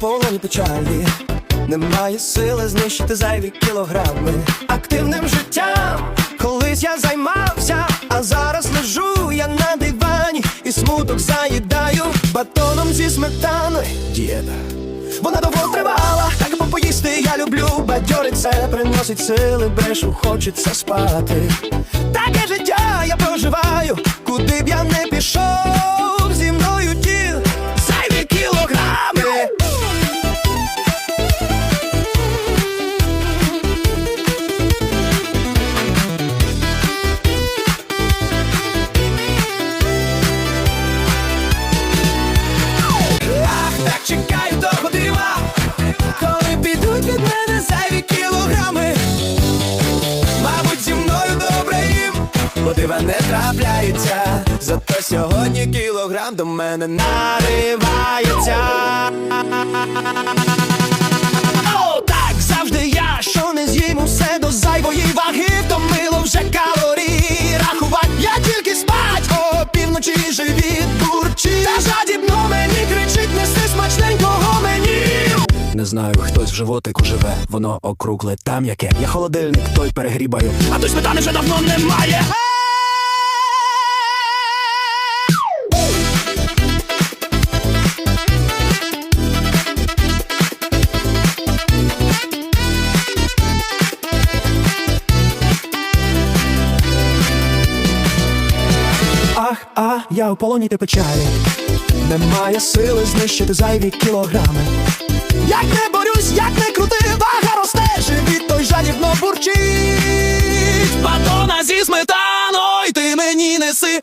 полоні печалі, немає сили знищити зайві кілограми. Активним життям колись я займався, а зараз лежу я на дивані і смуток заїдаю батоном зі сметаною. Дієта. Вона довго тривала, так бо поїсти я люблю. Бадьорить це приносить сили, брешу, хочеться спати. Таке життя я проживаю, куди б я не пішов, не трапляється. Зато сьогодні кілограм до мене наривається. О, так завжди я, що не з'їм усе до зайвої ваги, втомило вже калорії рахувати. Я тільки спать, о півночі живіт бурчить. Та жадібно мені кричить, неси смачненького мені. Не знаю, хтось в животику живе, воно округле там яке. Я холодильник, той перегрібаю, а той сметани вже давно немає. Ах, а я у полоні ти печалі. Немає сили знищити зайві кілограми. Як не борюсь, як не крути, вага росте, живіт той жадібно бурчить. Батона зі сметаною ти мені неси.